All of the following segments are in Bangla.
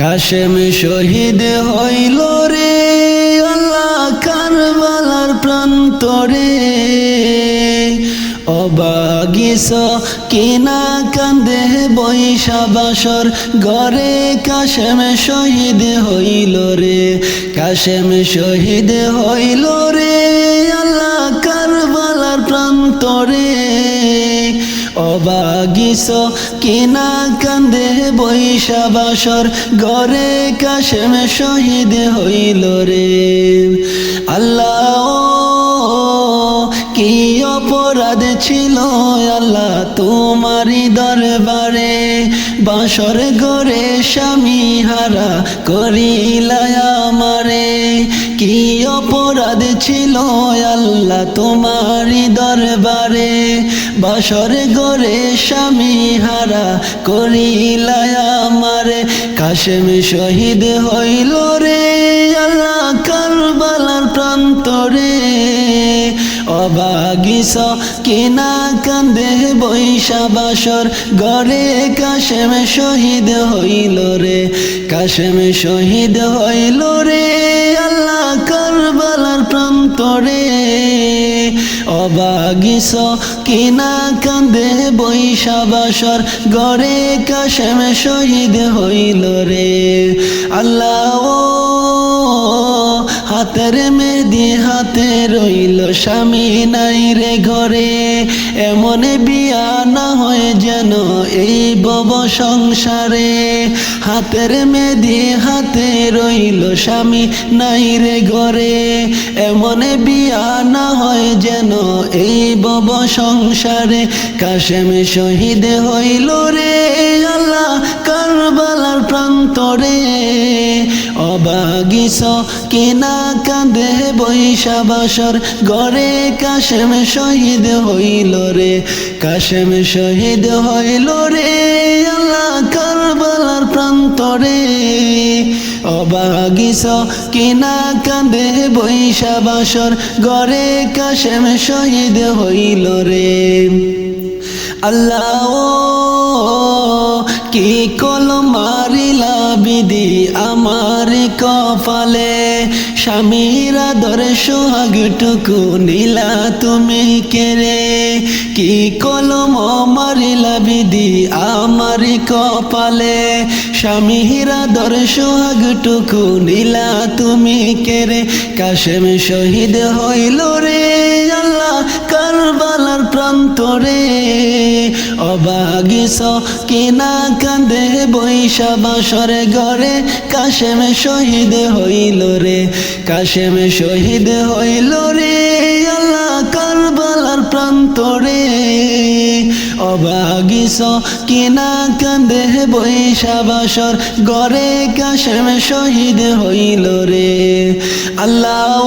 কাশেম শহীদ হইল রে, আল্লাহ কারবালার প্রান্তরে অবাগিস কিনা কান্দে বৈশা বাসর গরে কাশেম শহীদ হইল রে, কাশেম শহীদ হইল রে, আল্লাহ কারবালার প্রান্তরে অবাগিস, কিনা কান্দে বৈশা গরে কাশেম শহীদ হইল রে। আল্লাহ, কি অপরাধ ছিল আল্লাহ তোমারি দরবারে? বাসর গরে স্বামী হারা করিলায় আমারে। কি অপরাধ ছিল? আল্লাহ তোমারি দরবারে বাসর গরে স্বামী হারা করিলায় আমারে। কাশেম শহীদ হইল রে আল্লাহ কারবালার প্রান্তরে। অবাগিস কিনা কান্দে বৈশা বাসর গরে কাশেম শহীদ হইল রে, কাশেম শহীদ হইল রে। কারবালার প্রান্তরে অবাগিস কিনা কান্দে বৈশাবাসর গড়ে কাশেম শহীদ হইল রে। আল্লাহ হাতের মেদি হাতে রইল, স্বামী নাই রে ঘরে। এমন বিয়া না হয় যেন এই বব সংসারে। হাতের মেদি হাতে রইল, স্বামী নাই রে ঘরে। এমন বিয়া না হয় যেন এই বব সংসারে। কাশেম শহীদ হইল রে আল্লাহ কারবালার প্রান্তরে। অবাগিস, কিনা কাঁদে বৈশা বাসর গরে কাশেম শহীদ হইল রে, কাশেম শহীদ হইল রে। আল্লাহ কারবালার প্রান্তরে। অবাগিস, কিনা কাঁদে বৈশা বাসর গরে কাশেম শহীদ হইল রে। আল্লাহ কি কল মারিলা বিধি আমার কপালে? স্বামীর আদর সোহাগটুকু নীলা তুমি কেরে কি কলম মারিলা বিধি আমার কপালে? স্বামীর আদর সোহাগটুকু নীলা তুমি কেরে কাশেম শহীদ হইল রে আল্লাহ কারবালার প্রান্তরে অবাগিস কিনা কান্দে বৈশা বাসরে ঘরে কাশেম শহীদ হইল রে, কাশেম শহীদ হইল রে, আল্লাহ কারবালার প্রান্তরে। অবাগিস কিনা কান্দে বৈশা বাসর ঘরে কাশেম শহীদ হইল রে, আল্লাহ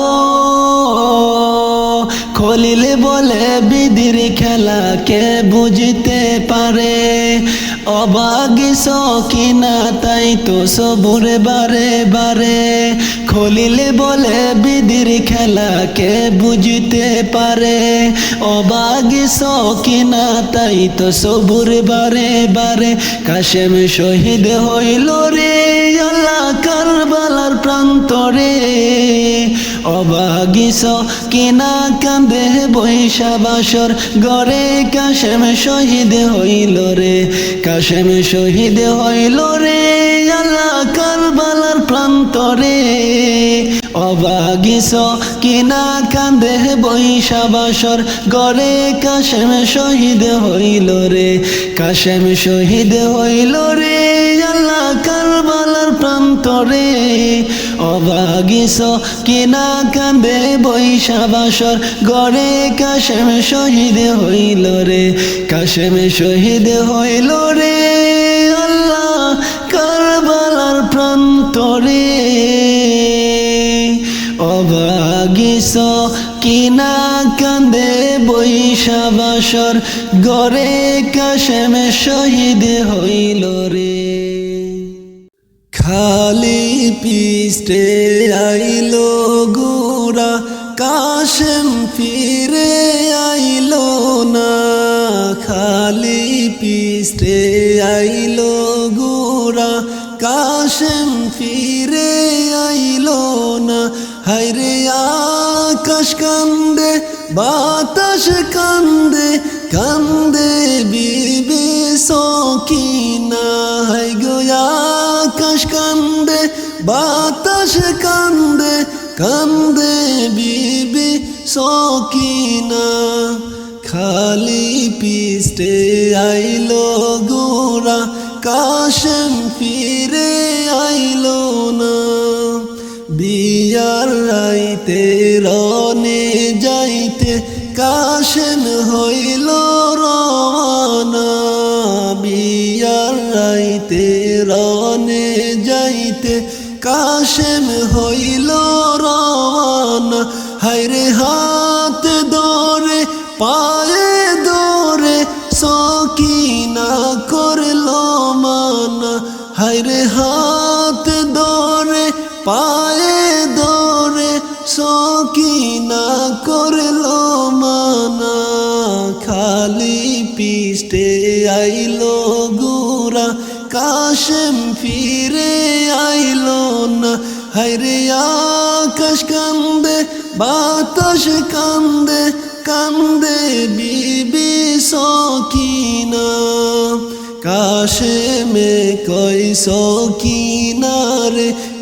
খলিলে বলে বিদির খেলা কে বুঝতে পারে। অবাগিস কিনা তাই তো সবুর বারে বারে। খলিলে বলে বিদির খেলা কে বুঝতে পারে। অবাগিস কিনা তাই তো সবুর বারে বারে। কাশেম শহীদ হইল রে, আল্লাহ কারবালার প্রান্তরে। অবাগিস কিনা কান্দে বৈশা বাসর গড়ে কাশেম শহীদ হইল রে, কাশেম শহীদ হইল রে আল্লাহ কারবালার প্রান্তরে। অবাগিস কিনা কান্দে বৈশা বাসর গড়ে কাশেম শহীদ হইল রে, কাশেম শহীদ হইল রে আল্লাহ কারবালার প্রান্তরে। অবাগিস কিনা কান্দে বৈশা বাসর গড়ে কাশেম শহীদ হইল রে, কাশেম শহীদ হইল রে। আল্লাহ কারবালার প্রান্তরে। অবাগিস কিনা কান্দে বৈশা বাসর গড়ে কাশেম শহীদ হইল রে। খালি পিস্টে আইলো গোরা, কাশেম ফিরে আইলো না। খালি পিস্টে আইলো গোরা কাশ কাশেম ফিরে আইলো না। হাইরে আকাশ কান্দে, বাতাস কান্দে কান্দে বিবি সকিনা বাতাস কান্দে কান্দে বিবি সকিনা। খালি পিস্টে আইলো গোরা, কাশেম ফিরে আইলো না। বিয়ার রাইতে রনে যাইতে, কাশেম হইল রওনা বিয়ার রাইতে রনে যাইতে কাশেম হইল রওয়ানা। হায় রে হাত বাতাস কান্দে কান্দে বিবি সকিনা। কাশে মে কই সকিনা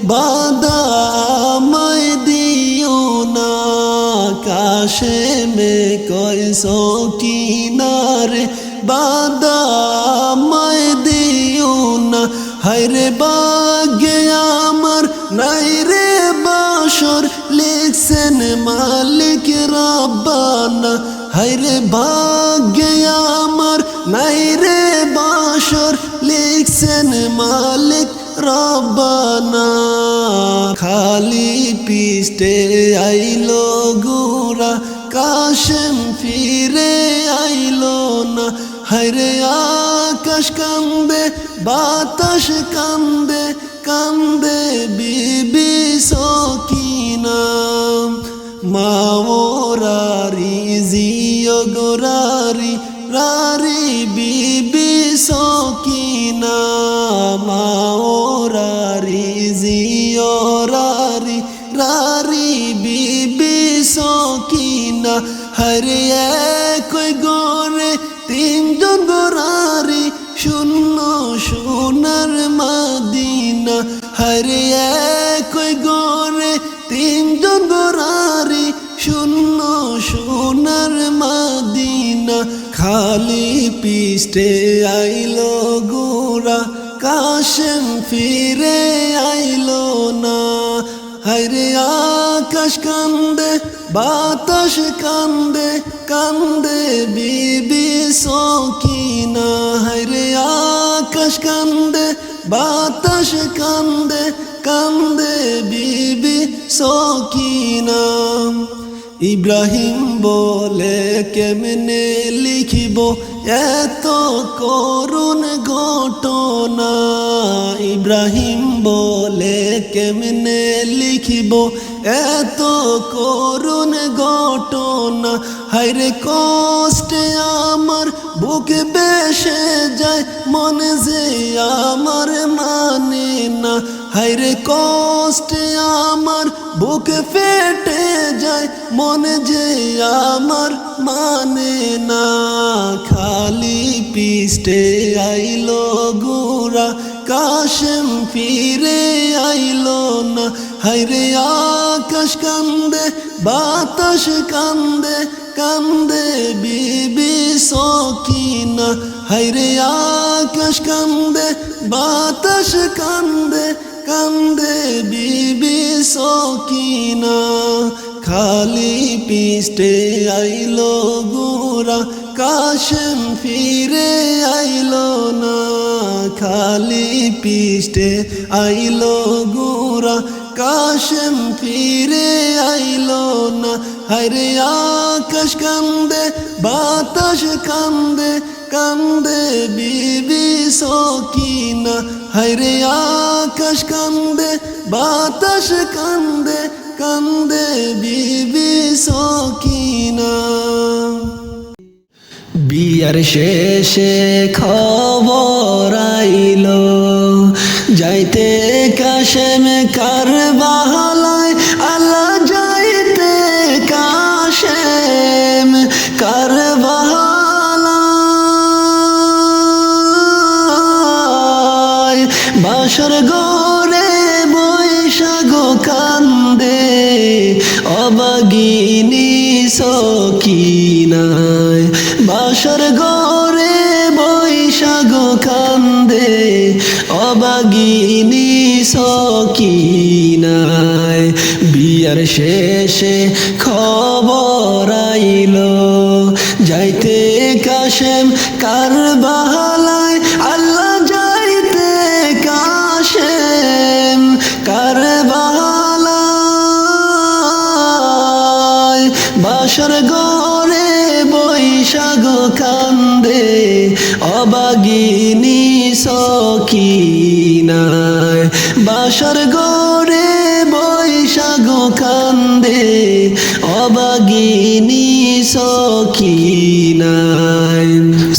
বাদা আমায় দিও না। কাশে মে কই সকিনা বাদা মালিক রব্বানা। খালি পিষ্টে আইলো গুরা, কাশেম ফিরে আইলো না। হায়রে আকাশ কান্দে বাতাস কান্দে কান্দে বিবি সকিনা। মাওরারি জিও হরে কই গোরে তিনজন গোরারি শূন্য সোনার মাদিনা খালি পিষ্টে আইলো গোরা, কাশেম ফিরে আইলো না। হায়রে আকাশ কান্দে, বাতাস কান্দে কান্দে বিবি সকিনা। হায়রে আকাশ কান্দে বাতাস কান্দে কান্দে বিবি সকিনা। ইব্রাহিম বলে, কেমনে লিখিব এত করুণ ঘটনা? ইব্রাহিম বলে, কেমনে লিখিব এত করুণ ঘটনা? হাইরে কষ্টে আমার বুকে বেসে যায়, মনে যে আমার মানে না। হাইরে কষ্টে আমার বুকে ফেটে যায়, মনে যে আমার মানে না। খালি পিষ্টে আইলো গুরা, কাশেম ফিরে আইলো না। হাইরে আকাশ কান্দে, বাতাস কান্দে কান্দে বিবি সকিনা। হাইরে আকাশ কান্দে, বাতাস কান্দে কান্দে বিবি সকিনা। খালি পিষ্টে আইলো গোরা, কাশেম ফিরে আইলো না। খালি পিষ্টে আইলো গোরা কাশেম ফিরে আইলো না। হরে আকাশ কান্দে, বাতাস কান্দে কান্দে বিবি সকিনা। হরে আকাশ কান্দে, বাতাস কান্দে কান্দে বিবি সকিনা। বিয়ার শেষে খবর আইলো যাইতে কাশেম কার বাহালায় সকিনায় বিয়ার শেষে খবর আইলো যাইতে কাশেম কার বাসর গরে বৈশাখ কান্দে, অবাগিনী সকিনায়।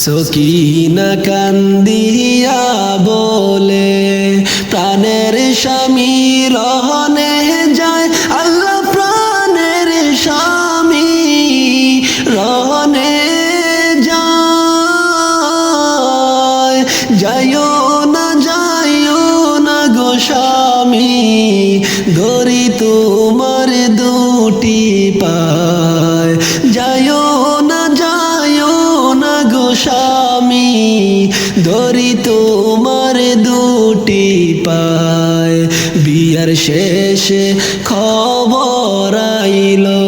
সকিনা কান্দিয়া বলে, প্রাণের স্বামী রহনে যায়, আল্লাহ প্রাণের স্বামী রহনে যায়। যাইও শেষে খবর আইলো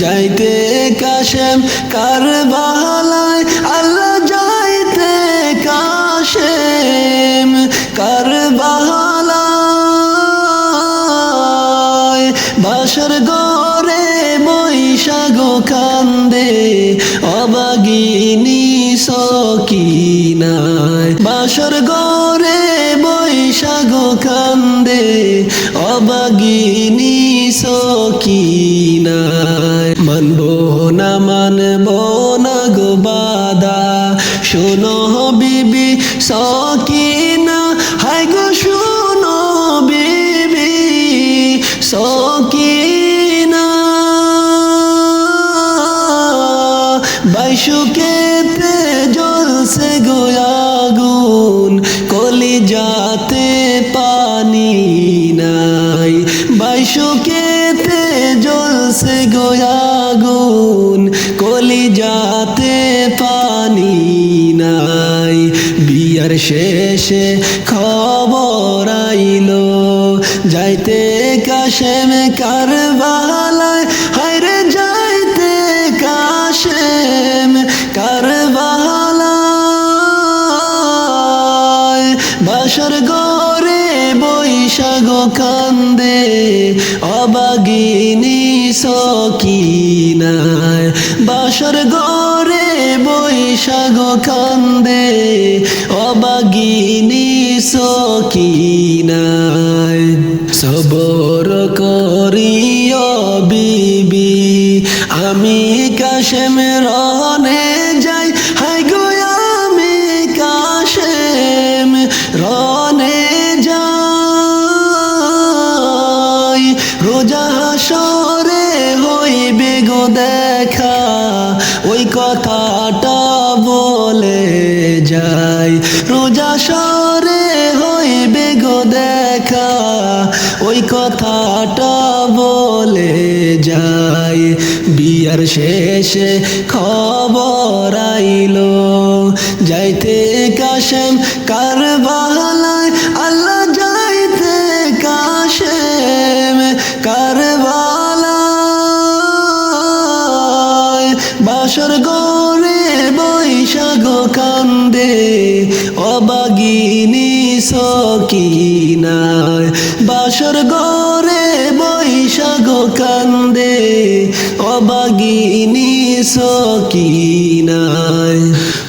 যাইতে কাশেম কার গরে বৈশাগ কান্দে অবাগিনী সকিনায় মানব না মানব না গো বাদা শোনো বিবি সকিনা শেষে খবর আইলো, যাইতে কাশেম কার বাহালায় হায়রে যাইতে কাশেম কার বাহালায় বাসর গরে বৈশাখ কান্দে, অবাগিনী সকিনায়। বাসর গরে বৈশাখ কান্দে, অবাগিনী সকিনায়। সবর করিও বিবি, আমি কাশেম রনে যাই। হাই গো আমি কাশেম রনে যাই। রোজা হাসরে হইবে গো দেখা, ওই কথাটা যাই। রোজা সরে হইবে গো দেখা, ওই কথাটা বলে যাই। বিয়ার শেষে খবর আইলো, যাইতে কাশেম কার সকিনায় বাসর গরে বৈশাখ কান্দে অবাগিনী সকিনায়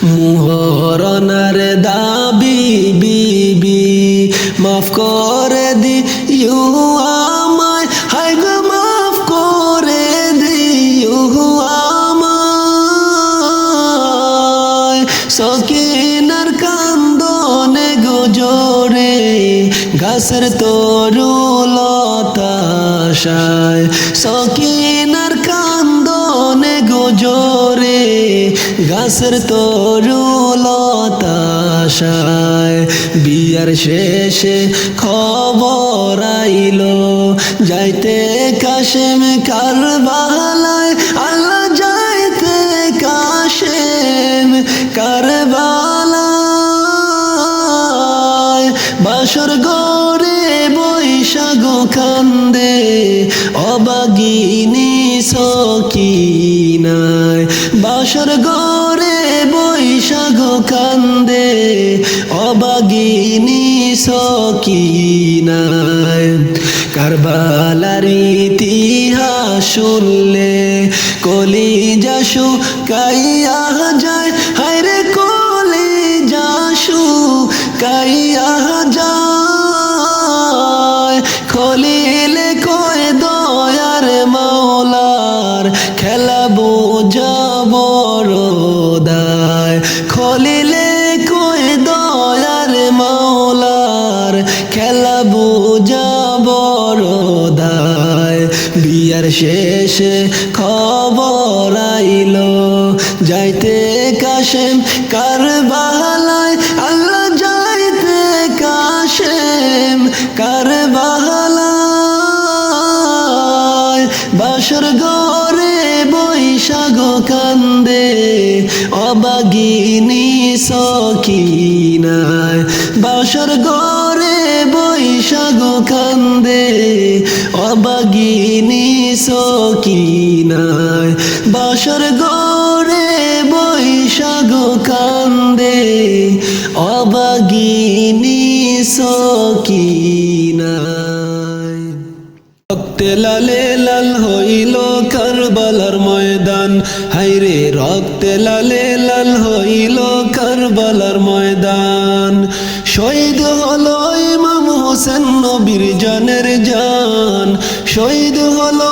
মুহরণার দাবি বিবি মাফ করে তরুলতাশায় সকিনার কান্দনে গোজরে গাছের তরুলতাশায় বিয়ার শেষে খবর আইলো, যাইতে কাশেম কারবালায়, আল্লাহ যাইতে কাশেম কারবালায়। বাসর গরে বৈশাখ কান্দে অবাগিনী সকিনায়। বাসর গরে বৈশাখ কান্দে অবাগিনী সকিনায়। কারবালার ইতিহাস শুনলে কলি যাসু কাইয়া বড়দায় বিয়ার শেষে খবর আইলো যাইতে কাশেম কারবালায়। সকিনায় বাসর গরে বৈশাখ কান্দে অবাগিনী সকিনায়। রক্তে লালে লাল হইল কারবালার ময়দান। হাইরে, রক্তে লালে লাল হইল কারবালার ময়দান। শহীদ হলো ইমাম হোসেন নবীর জানের জান। শহীদ হলো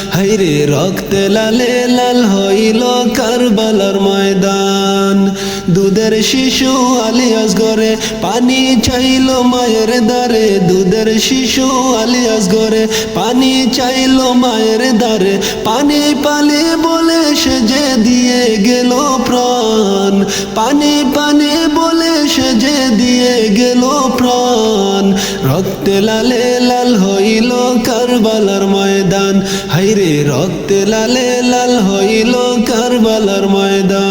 হাইরে রক্তে লালে লাল হইল কারবালার ময়দান। দুধের শিশু আলিয়াস গরে পানি চাইল মায়ের দারে দুধের শিশু আলিয়াস গরে পানি চাইল মায়ের দারে পানি পানি বলে সে যে দিয়ে গেল প্রাণ। পানি পানি বলে সে যে দিয়ে গেল প্রাণ। রক্তে লালে লাল হইল কারবালার ময়দান। হাইরে রক্তে লালে লাল হইল কারবালার ময়দান।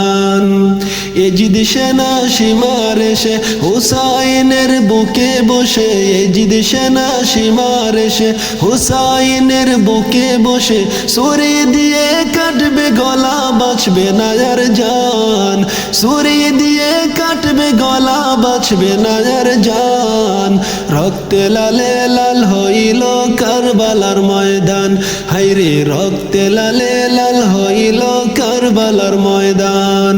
এজিদ সেনা সীমার এসে, হুসাইনের বুকে বসে, এজিদ সেনা সীমার এসে, হুসাইনের বুকে বসে, সুরি দিয়ে কাটবে গলা, বাঁচবে না জান। সুরি দিয়ে কাটবে গলা, বাঁচবে না জান। রক্তে লালে লাল হইল কারবালার ময়দান। হাইরে রক্তে লালে লাল হইল কারবালার ময়দান।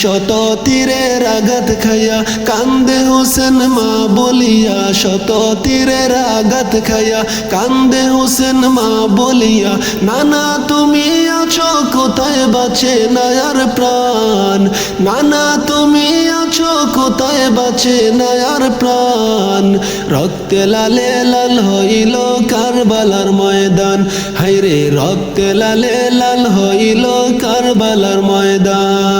শত তীরের আঘাত খাইয়া কান্দে হোসেন মা বলিয়া, শত তীরের আঘাত খাইয়া কান্দে হোসেন মা বলিয়া, নানা তুমি আছো কোথায় বাঁচে নায়ার প্রাণ? নানা তুমি আছো কোথায় বাঁচে নায়ার প্রাণ? রক্তে লালে লাল হইল কারবালার ময়দান। হাইরে রক্তে লালে লাল হইল কারবালার ময়দান।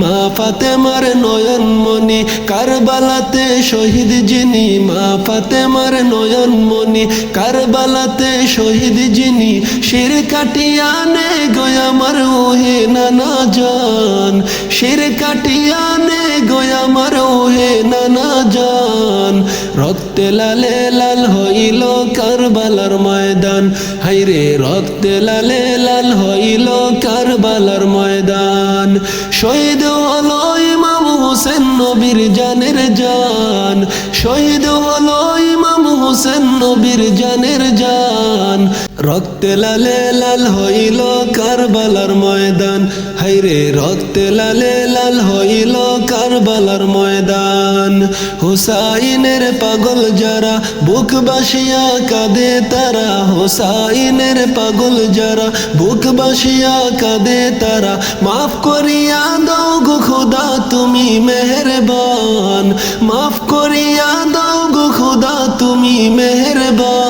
মা ফাতেমার নয়ন মনি কারবালাতে শহীদ যিনি। মা ফাতেমার নয়ন মনি কারবালাতে শহীদ যিনি। শির কাটিয়া নে গয়ামার ওহে নানা জান। শির কাটিয়া নে গয়ামার ওহে নানা জান। রক্তে লালে লাল হইল কারবালার ময়দান। হাইরে রক্তে লালে লাল হইল কারবালার ময়দান। শহীদ হলো ইমাম হোসেন নবীর জানের জান। শহীদ হলো ইমাম হোসেন নবীর জানের জান। রক্তে লালে লাল হইল কারবালার ময়দান। হাইরে রক্তে লালে লাল হইল কারবালার ময়দান। হুসাইনের পাগল যারা বুক বাসিয়া কাঁদে তারা। হুসাইনের পাগল যারা বুক বাসিয়া কাঁদে তারা। মাফ করিয়া দাও গো খোদা, তুমি মেহেরবান। মাফ করিয়া দাও গো খোদা, তুমি মেহেরবান।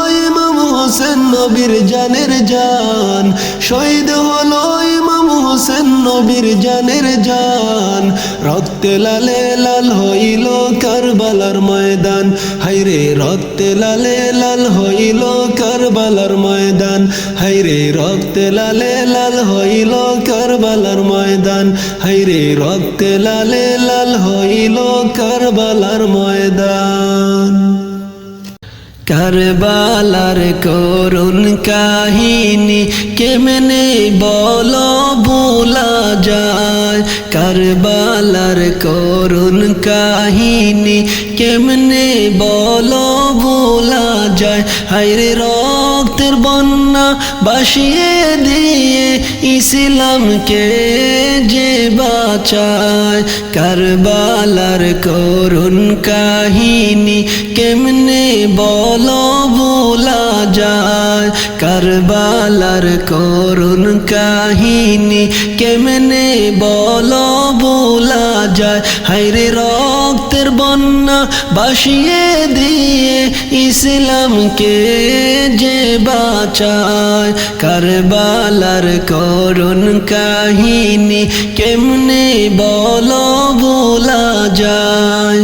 নবীর জানের জান। শহীদ হলো ইমাম হোসেন নবীর জানের জান। রক্তে লালে লাল হইল কারবালার ময়দান। হাইরে রক্তে লালে লাল হইল কারবালার ময়দান। হাইরে রক্তে লালে লাল হইল কারবালার ময়দান। হাইরে রক্তে লালে লাল হইল কারবালার ময়দান। কারবালার করুণ কাহিনী কেমনে বল বোলা যায়? কারবালার করুণ কাহিনী কেমনে বল বোলা যায়? হাইরে রক্তের বন্যা বাসিয়ে দিয়ে ইসলামকে যে বাঁচায়? কারবালার করুণ কাহিনী কেমনে বল ভোলা যায়? কারবালার করুণ কাহিনী কেমনে বল ভোলা যায়? হাইরে রক্তের বন্যা বাসিয়ে দিয়ে ইসলামকে যে বাঁচায় কারবালার করুণ কাহিনী কেমনে বল ভোলা যায়?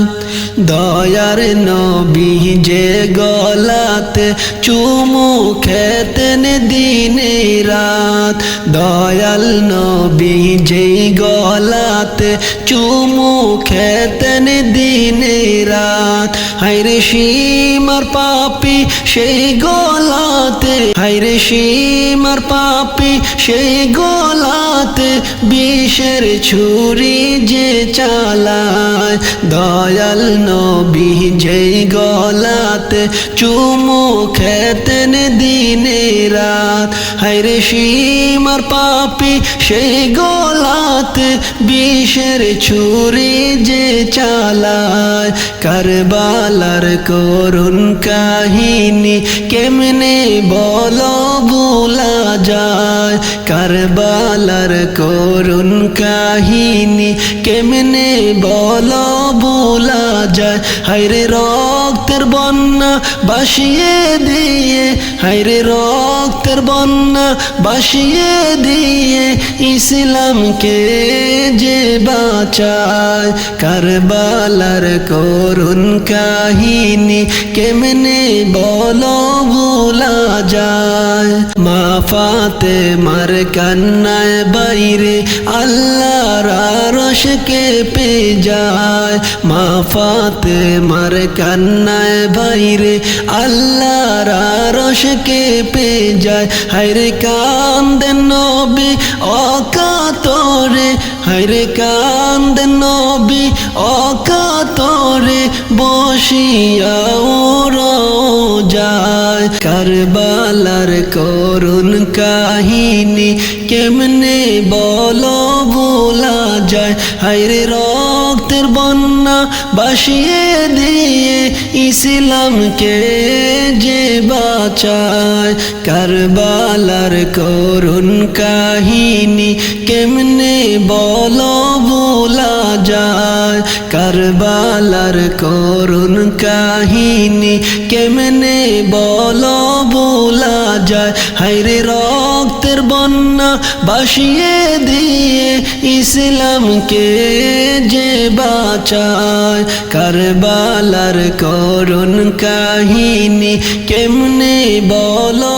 দয়ার নবী যে গলাতে চুমু খেতেন দিনে রাত। দয়াল নবী যে গলাতে চুমু খেতেন দিনে রাত। হাইরে সীমার পাপি সেই গলাতে হাইরে সীমার পাপি সেই গলাতে বিষের ছুরি যে চালায়। দয়াল নবী, যেই গলাতে চুমু খেতেন দিনে রাত। হাইরে সীমার পাপি, সেই গলাতে বিষের ছুরি যে চালায়। কারবালার করুণ কাহিনী কেমনে বল ভোলা যায়। কারবালার করুণ কাহিনী কেমনে বল ভোলা যায়। হাইরে রক্তের বন্যা বাসিয়ে দিয়ে হাইরে রক্তের বন্যা বাসিয়ে দিয়ে ইসলামকে যে বাঁচায় কারবালার করুন কাহিনী কেমনে বলো ভুলা যায়? মা ফাতে মার কান্নায় বাইরে আল্লাহর আরশকে পে যায়। মা ফাতে মার কান্নায় বাইরে আল্লাহর আরশকে পে যায়। হায়রে কান্দেন নবী অকাতরে, হায়রে কান্দেন নবী অকাতরে বসিয়া যায় কারবালার করুণ কাহিনী কেমনে বলো ভোলা যায়। হাইরে রক্তের বন্যা বাসিয়ে দিয়ে ইসলামকে যে বাঁচায় কারবালার করুণ কাহিনী কেমনে বলো ভোলা যায়? কারবালার করুণ কাহিনী কেমনে বলো ভোলা যায়? হায়রে রক্তের বন্যা বাসিয়ে দিয়ে ইসলামকে যে বাঁচায় কারবালার করুণ কাহিনী কেমনে বলো?